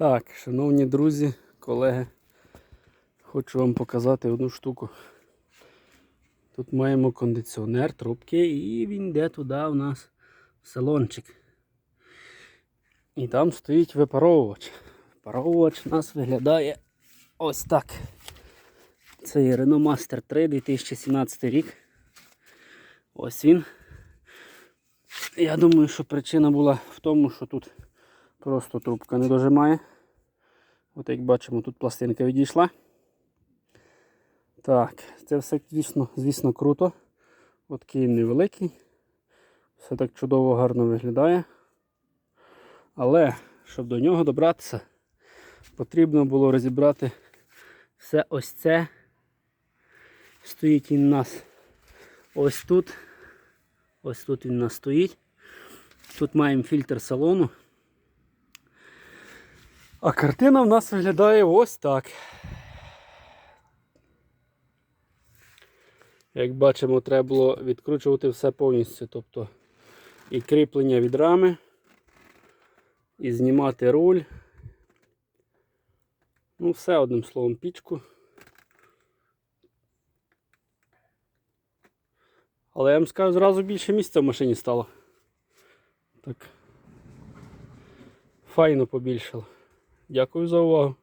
Так, шановні друзі, колеги, хочу вам показати одну штуку. Тут маємо кондиціонер, трубки, і він йде туди у нас в салончик. І там стоїть випаровувач. Випаровувач у нас виглядає ось так. Це є Renault Master 3 2017 рік. Ось він. Я думаю, що причина була в тому, що тут просто трубка не дожимає. От як бачимо, тут пластинка відійшла. Так, це все, звісно, звісно, круто. От Київ невеликий. Все так чудово гарно виглядає. Але, щоб до нього добратися, потрібно було розібрати все ось це. Стоїть він у нас ось тут. Ось тут він у нас стоїть. Тут маємо фільтр салону. А картина в нас виглядає ось так. Як бачимо, треба було відкручувати все повністю. Тобто і кріплення від рами, і знімати руль. Ну, все одним словом, пічку. Але я вам скажу, зразу більше місця в машині стало. Так. Файно побільшало. Дякую за увагу.